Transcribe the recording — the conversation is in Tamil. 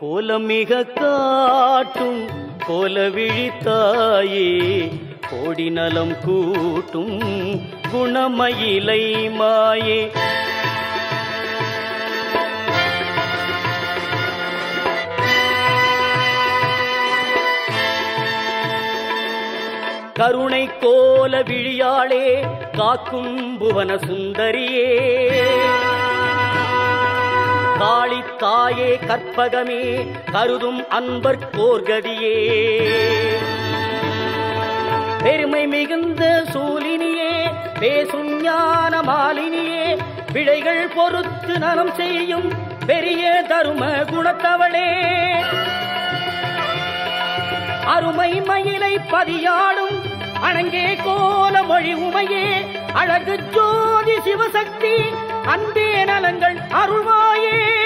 கோலமிக காட்டும் கோல விழித்தாயே கோடி நலம் கூட்டும் குணமயிலை மாயே. கருணை கோல விழியாளே காக்கும் புவன சுந்தரியே காளி கற்பகமே கருதும் அன்பர் கோர்கதியே பெருமை மிகுந்த சூலினியே பேசும் ஞான மாலினியே பிழைகள் பொறுத்து நலம் செய்யும் பெரிய தரும குணத்தவளே. அருமை மயிலை பதியாடும் அணங்கே கோல மொழி உமையே அழகு ஜோதி சிவசக்தி அன்பே நலங்கள் அருள்வாயே.